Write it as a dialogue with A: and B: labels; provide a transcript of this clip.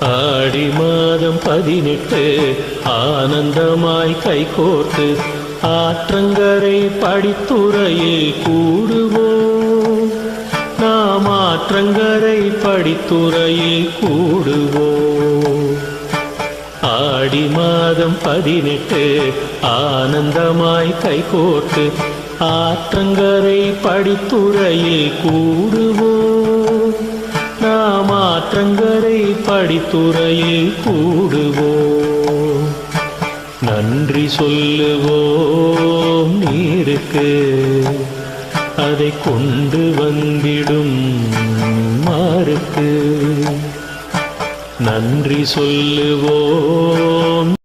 A: ஆடி மாதம் பதினெட்டு ஆனந்தமாய் கைகோர்த்து ஆற்றங்கரை படித்துறையில் கூடுவோம். நாம் ஆற்றங்கரை படித்துறையில் கூடுவோம். ஆடி மாதம் பதினெட்டு ஆனந்தமாய் கைகோர்த்து ஆற்றங்கரை படித்துறையில் கூடுவோம். நாம் ஆற்றங்கரை படித்துறையில் கூடுவோம். நன்றி சொல்லுவோம் நீருக்கு. அதை கொண்டு வந்திடும் மாருக்கு. நன்றி சொல்லுவோம்